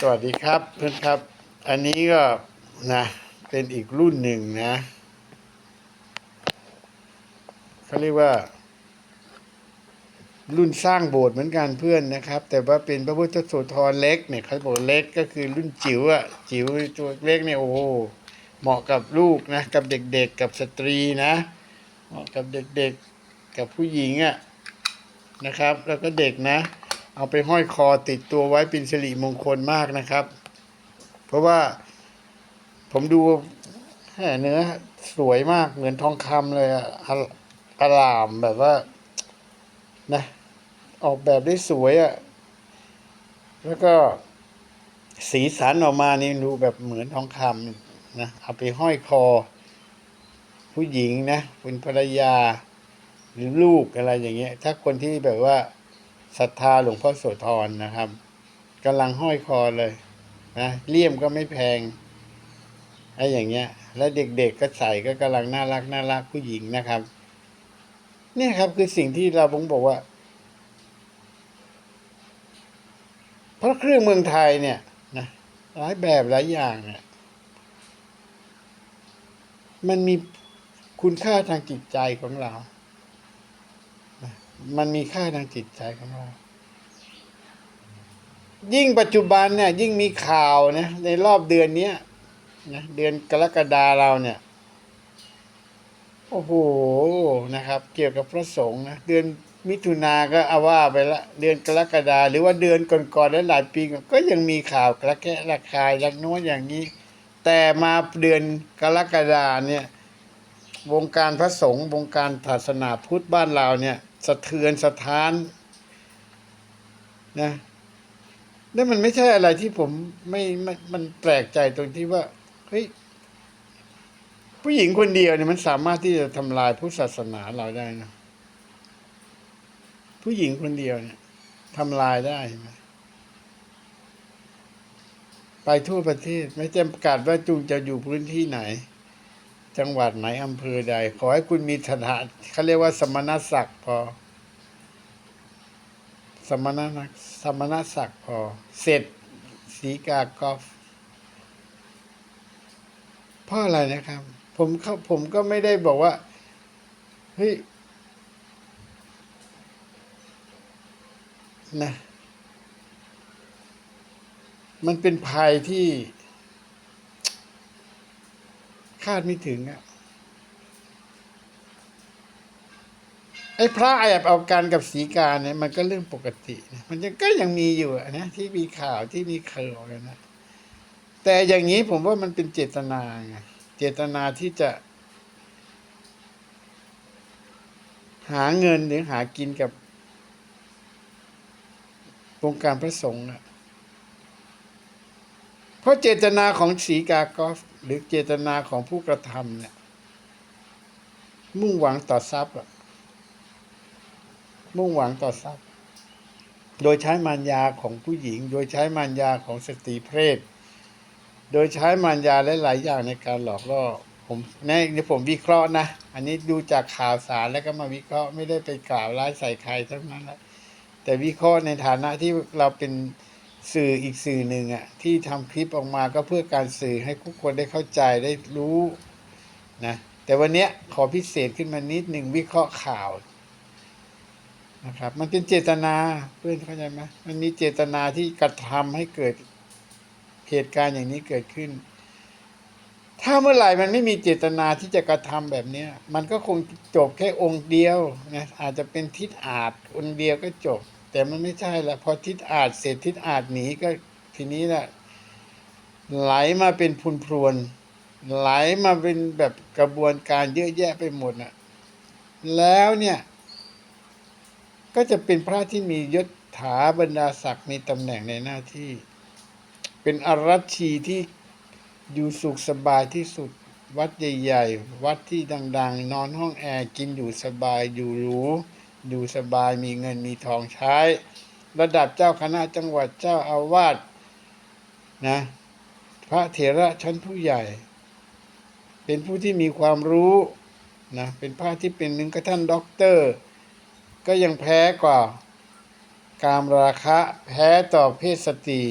สวัสดีครับเพื่อนครับ อันนี้ก็นะเป็นอีกรุ่นหนึ่งนะเขาเรียกว่า รุ่นสร้างโบสถ์เหมือนกันเพื่อนนะครับ แต่ว่าเป็นพระพุทธโสธรเล็กเนี่ยเขาบอกเล็กก็คือรุ่นจิ๋วอะจิ๋วตัวเล็กเนี่ยโอ้โหเหมาะกับลูกนะกับเด็กๆกับสตรีนะ เหมาะกับเด็กๆกับผู้หญิงอะนะครับ แล้วก็เด็กนะ เอาไปห้อยคอติดตัวไว้เป็นสิริมงคลมากนะครับ เพราะว่าผมดูแห่เนื้อสวยมากเหมือนทองคำเลยอะอะอลามแบบว่านะออกแบบได้สวยอะแล้วก็สีสันออกมานี่ดูแบบเหมือนทองคำนะเอาไปห้อยคอ ผู้หญิงนะเป็นภรรยาหรือลูกอะไรอย่างเงี้ย ถ้าคนที่แบบว่า ศรัทธาหลวงพ่อโสธรนะครับกำลังห้อยคอเลยนะเลี่ยมก็ไม่แพงไอ้อย่างเงี้ย แล้วเด็กๆก็ใส่ก็กำลังน่ารักน่ารักผู้หญิงนะครับ เนี่ยครับคือสิ่งที่เราผมบอกว่าเพราะเครื่องเมืองไทยเนี่ยนะหลายแบบหลายอย่างเนี่ยมันมีคุณค่าทางจิตใจของเรา มันมีค่าทางจิตใจของเรา ยิ่งปัจจุบันเนี่ย ยิ่งมีข่าวนะในรอบเดือนเนี้ยนะเดือนกรกฎาเราเนี่ยโอ้โหนะครับ เกี่ยวกับพระสงฆ์นะเดือนมิถุนาก็เอาว่าไปละ เดือนกรกฎาหรือว่าเดือนก่อนๆและหลายปีก็ยังมีข่าวกระแคะระคายรักโน้นอย่างนี้ แต่มาเดือนกรกฎาเนี่ยวงการพระสงฆ์วงการศาสนาพุทธบ้านเราเนี่ย สะเทือนสะท้านนะนั่นมันไม่ใช่อะไรที่ผมไม่ไม่มันแปลกใจตรงที่ว่าเฮ้ยผู้หญิงคนเดียวเนี่ยมันสามารถที่จะทำลายพุทธศาสนาเราได้นะผู้หญิงคนเดียวเนี่ยทำลายได้ไหมไปทั่วประเทศไม่จำกัดว่าจุงจะอยู่พื้นที่ไหน จังหวัดไหนอำเภอใด ขอให้คุณมีฐานะเขาเรียกว่าสมณศักดิ์พอ สมณนักสมณศักดิ์พอ เสร็จสีกากอฟเพราะอะไรนะครับ ผมเขาผมก็ไม่ได้บอกว่า เฮ้ย นะ มันเป็นภัยที่ คาดไม่ถึงอะ ไอ้พระแอบเอาการกับสีกาเนี่ยมันก็เรื่องปกตินะมันยังก็ยังมีอยู่นะที่มีข่าวที่มีเคยออกกันนะแต่อย่างนี้ผมว่ามันเป็นเจตนาไงเจตนาที่จะ หาเงินหรือหากินกับวงการพระสงฆ์อะเพราะเจตนาของสีกากอฟหรือเจตนาของผู้กระทำเนี่ย มุ่งหวังต่อทรัพย์อะ มุ่งหวังต่อทรัพย์ โดยใช้มารยาของผู้หญิง โดยใช้มารยาของสตรีเพศ โดยใช้มารยาและหลายอย่างในการหลอกล่อผมในนี่ผมวิเคราะห์นะ อันนี้ดูจากข่าวสารแล้วก็มาวิเคราะห์ไม่ได้ไปกล่าวร้ายใส่ใครทั้งนั้นแหละแต่วิเคราะห์ในฐานะที่เราเป็นสื่ออีกสื่อหนึ่งอะที่ทำคลิปออกมาก็เพื่อการสื่อให้ทุกคนได้เข้าใจได้รู้นะแต่วันนี้ขอพิเศษขึ้นมานิดหนึ่งวิเคราะห์ข่าว นะครับ มันเป็นเจตนาเพื่อนเข้าใจไหมมันมีเจตนาที่กระทำให้เกิดเหตุการณ์อย่างนี้เกิดขึ้น ถ้าเมื่อไหร่มันไม่มีเจตนาที่จะกระทำแบบเนี้ย มันก็คงจบแค่องค์เดียวนะอาจจะเป็นทิศอาจองค์เดียวก็จบ แต่มันไม่ใช่ละพอทิศอาจเสร็จทิศอาจหนีก็ทีนี้แหละไหลมาเป็นพุนพรวน ไหลมาเป็นแบบกระบวนการเยอะแยะไปหมดน่ะแล้วเนี่ย ก็จะเป็นพระที่มียศถาบรรดาศักดิ์มีตำแหน่งในหน้าที่ เป็นอารัชชีที่อยู่สุขสบายที่สุด วัดใหญ่ๆ วัดที่ดังๆ นอนห้องแอร์กินอยู่สบายอยู่หรูอยู่สบายมีเงินมีทองใช้ ระดับเจ้าคณะจังหวัดเจ้าอาวาสนะพระเถระชั้นผู้ใหญ่ เป็นผู้ที่มีความรู้นะเป็นพระที่เป็นหนึ่งกระท่านด็อกเตอร์ ก็ยังแพ้กว่า การราคะแพ้ต่อเพศสตรี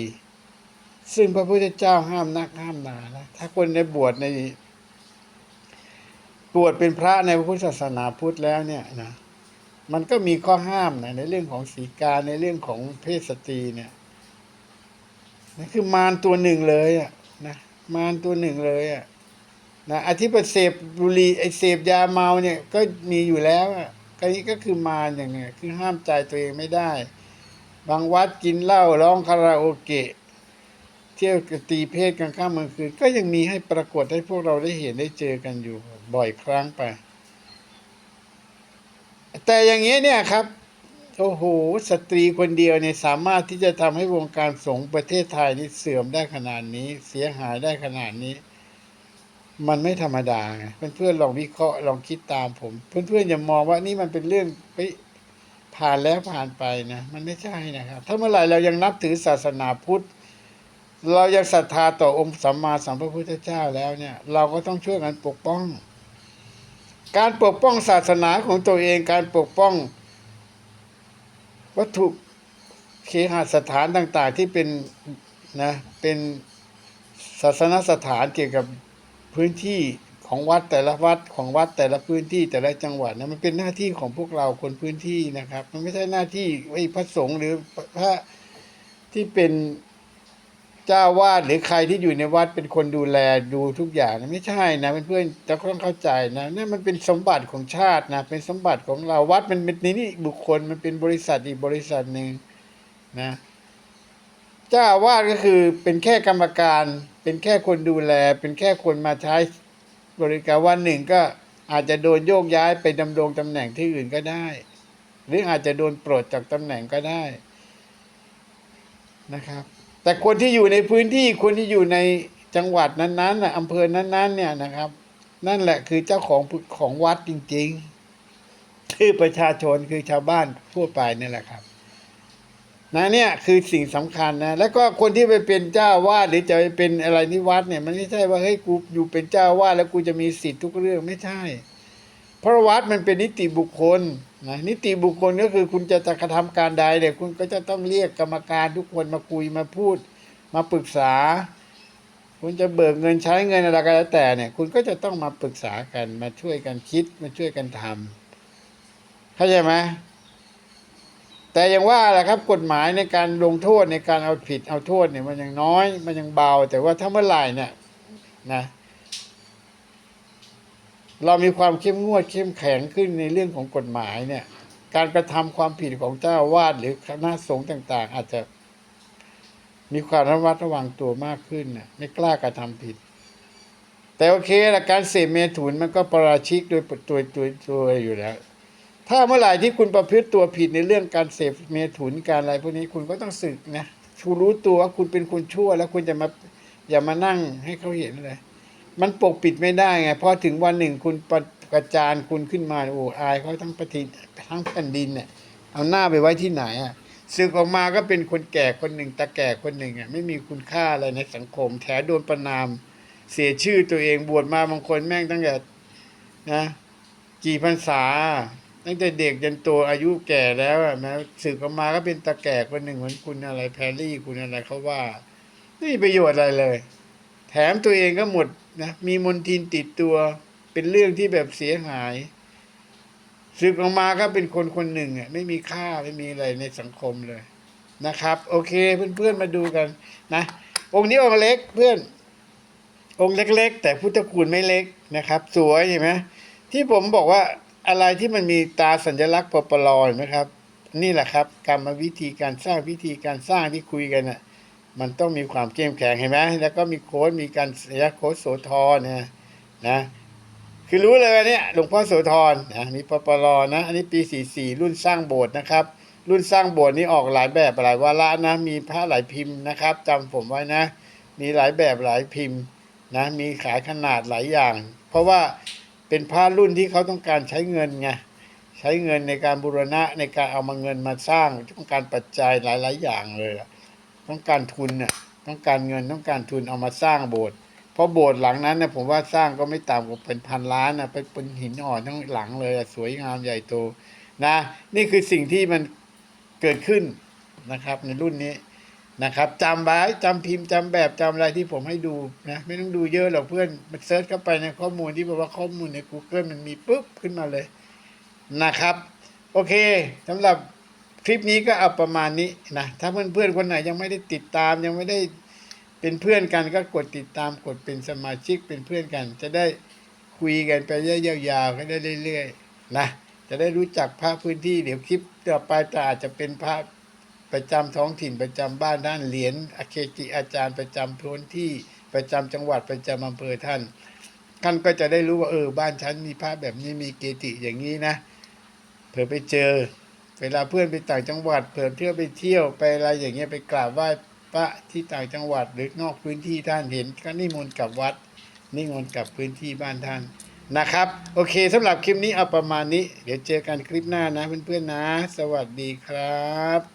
ซึ่งพระพุทธเจ้าห้ามนักห้ามหนานะถ้าคนในบวชในบวชเป็นพระในพระพุทธศาสนาพุทธแล้วเนี่ยนะมันก็มีข้อห้ามนะในเรื่องของสีกาในเรื่องของเพศสตรีเนี่ยนั่คือมารตัวหนึ่งเลยอะนะมารตัวหนึ่งเลยอะนะอาทิปเสพบุรีไอเสพยาเมาเนี่ยก็มีอยู่แล้วอะ ก็นี้ก็คือมารอย่างเงี้ยคือห้ามใจตัวเองไม่ได้ บางวัดกินเหล้าร้องคาราโอเกะ เที่ยวตีเพศกลางค่ำกลางคืนก็ยังมีให้ปรากฏให้พวกเราได้เห็นได้เจอกันอยู่บ่อยครั้งไป แต่อย่างเงี้ยเนี่ยครับโอ้โหสตรีคนเดียวเนี่ยสามารถที่จะทำให้วงการสงฆ์ประเทศไทยนี่เสื่อมได้ขนาดนี้ เสียหายได้ขนาดนี้ มันไม่ธรรมดาไงเพื่อนๆลองวิเคราะห์ลองคิดตามผม เพื่อนๆอย่ามองว่านี่มันเป็นเรื่องไปผ่านแล้วผ่านไปนะมันไม่ใช่นะครับ ถ้าเมื่อไหร่เรายังนับถือศาสนาพุทธ เรายังศรัทธาต่อองค์สัมมาสัมพุทธเจ้าแล้วเนี่ย เราก็ต้องช่วยกันปกป้อง การปกป้องศาสนาของตัวเองการปกป้อง วัตถุเคหสถานต่าง ๆ ที่เป็นนะเป็นศาสนสถานเกี่ยวกับ พื้นที่ของวัดแต่ละวัดของวัดแต่ละพื้นที่แต่ละจังหวัดนะมันเป็นหน้าที่ของพวกเราคนพื้นที่นะครับ มันไม่ใช่หน้าที่ไอ้พระสงฆ์หรือพระที่เป็นเจ้าวาดหรือใครที่อยู่ในวัดเป็นคนดูแลดูทุกอย่างนะไม่ใช่นะเพื่อนๆจะต้องเข้าใจนะนั่นมันเป็นสมบัติของชาตินะเป็นสมบัติของเราวัดมันเป็นนี่บุคคลมันเป็นบริษัทอีกบริษัทหนึ่งนะเจ้าอาวาดก็คือเป็นแค่กรรมการ เป็นแค่คนดูแล เป็นแค่คนมาใช้บริการวันหนึ่งก็อาจจะโดนโยกย้ายไปดำรงตำแหน่งที่อื่นก็ได้ หรืออาจจะโดนปลดจากตำแหน่งก็ได้นะครับ แต่คนที่อยู่ในพื้นที่คนที่อยู่ในจังหวัดนั้นๆอำเภอนั้นๆเนี่ยนะครับ นั่นแหละคือเจ้าของของวัดจริง ๆ คือประชาชนคือชาวบ้านทั่วไปนี่แหละครับ นะเนี่ยคือสิ่งสำคัญนะแล้วก็คนที่ไปเป็นเจ้าวาดหรือจะไปเป็นอะไรที่วัดเนี่ย มันไม่ใช่ว่าเฮ้ยกูอยู่เป็นเจ้าวาดแล้วกูจะมีสิทธิ์ทุกเรื่องไม่ใช่เพราะวัดมันเป็นนิติบุคคลนะนิติบุคคลก็คือคุณจะจะกระทำการใดเนี่ยคุณก็จะต้องเรียกกรรมการทุกคนมาคุยมาพูด มาปรึกษา คุณจะเบิกเงินใช้เงินอะไรก็แล้วแต่เนี่ย คุณก็จะต้องมาปรึกษากันมาช่วยกันคิดมาช่วยกันทำเข้าใจไหม แต่อย่างว่าแหละครับกฎหมายในการลงโทษในการเอาผิดเอาโทษเนี่ยมันยังน้อย มันยังเบา แต่ว่าถ้าเมื่อไหร่เนี่ยนะเรามีความเข้มงวดเข้มแข็งขึ้นในเรื่องของกฎหมายเนี่ย การกระทำความผิดของเจ้าวาดหรือคณะสงฆ์ต่าง ๆ อาจจะมีความระมัดระวังตัวมากขึ้นน่ะไม่กล้ากระทำผิด แต่โอเคละการเสพเมถุนมันก็ประราชิกโดยตัวตัวตัวอยู่แล้ว ถ้าเมื่อไหร่ที่คุณประพฤติตัวผิดในเรื่องการเสพเมถุนการอะไรพวกนี้คุณก็ต้องสึกนะคุณรู้ตัวว่าคุณเป็นคนชั่ว แล้วคุณจะมาอย่ามานั่งให้เขาเห็นเลย มันปกปิดไม่ได้ไงพอถึงวันหนึ่งคุณประกระจานคุณขึ้นมาโอ้อายเขาทั้งประเทศทั้งแผ่นดินเนี่ยเอาหน้าไปไว้ที่ไหนอะสึกออกมาก็เป็นคนแก่คนหนึ่งตาแก่คนหนึ่งอะไม่มีคุณค่าอะไรในสังคม แถโดนประนาม เสียชื่อตัวเองบวชมาบางคนแม่งตั้งแต่นะกี่พรรษา ตั้งแต่เด็กจนโตอายุแก่แล้วอะนะสึกออกมาก็เป็นตาแก่คนหนึ่งเหมือนคุณอะไรแพรรี่คุณอะไรเขาว่าไม่มีประโยชน์อะไรเลย แถมตัวเองก็หมดนะมีมนทินติดตัวเป็นเรื่องที่แบบเสียหายสึกออกมาก็เป็นคนคนหนึ่งอะไม่มีค่าไม่มีอะไรในสังคมเลยนะครับ โอเคเพื่อนๆมาดูกันนะ องค์นี้องค์เล็กเพื่อน องค์เล็ก ๆ แต่พุทธคุณไม่เล็กนะครับ สวยเห็นไหมที่ผมบอกว่า อะไรที่มันมีตาสัญลักษณ์ปปลอยไหมครับ นี่แหละครับกรรมวิธีการสร้างวิธีการสร้างที่คุยกันน่ะมันต้องมีความเข้มแข็งเห็นไหมแล้วก็มีโค้ดมีการเสียโค้ดโสธรเนี่ยนะคือรู้เลยว่าเนี่ยหลวงพ่อโสธรนะมีปปลอนะ อันนี้ปี 44 รุ่นสร้างโบสถ์นะครับ รุ่นสร้างโบสถ์นี้ออกหลายแบบหลายวาระนะ มีพระหลายพิมพ์นะครับจำผมไว้นะ มีหลายแบบหลายพิมพ์นะมีขายขนาดหลายอย่าง เพราะว่า เป็นพระรุ่นที่เขาต้องการใช้เงินไงใช้เงินในการบูรณะในการเอามาเงินมาสร้างต้องการปัจจัยหลาย ๆ อย่างเลยต้องการทุนน่ะต้องการเงินต้องการทุนเอามาสร้างโบสถ์เพราะโบสถ์หลังนั้นนะผมว่าสร้างก็ไม่ต่ำกว่าเป็นพันล้านนะเป็นเป็นหินอ่อนทั้งหลังเลยสวยงามใหญ่โตนะ นี่คือสิ่งที่มันเกิดขึ้นนะครับ ในรุ่นนี้ นะครับจำไว้จำพิมพ์จำแบบจำอะไรที่ผมให้ดูนะไม่ต้องดูเยอะหรอกเพื่อนมันเซิร์ชเข้าไปในข้อมูลที่บอกว่าข้อมูลใน Google มันมีปุ๊บขึ้นมาเลยนะครับ โอเคสำหรับคลิปนี้ก็เอาประมาณนี้นะถ้าเพื่อนๆคนไหนยังไม่ได้ติดตามยังไม่ได้เป็นเพื่อนกันก็กดติดตามกดเป็นสมาชิกเป็นเพื่อนกัน จะได้คุยกันไปเรื่อยๆยาวๆก็ได้เรื่อยๆนะจะได้รู้จักภาพพื้นที่เดี๋ยวคลิปต่อไปจะอาจจะเป็นภาพ ประจำท้องถิ่นประจำบ้านท่านเหรียญอเคจิอาจารย์ประจำพื้นที่ประจำจังหวัดประจำอำเภอท่าน ท่านก็จะได้รู้ว่าเออบ้านฉันมีพระแบบนี้มีเกจิอย่างนี้นะเผื่อไปเจอ เวลาเพื่อนไปต่างจังหวัดเผื่อเที่ยวไปเที่ยวไปอะไรอย่างเงี้ยไปกราบไหว้พระที่ต่างจังหวัดหรือนอกพื้นที่ท่านเห็นก็นิมนต์กลับวัดนิมนต์กลับพื้นที่บ้านท่านนะครับ โอเคสำหรับคลิปนี้เอาประมาณนี้ เดี๋ยวเจอกันคลิปหน้านะเพื่อนๆนะ สวัสดีครับ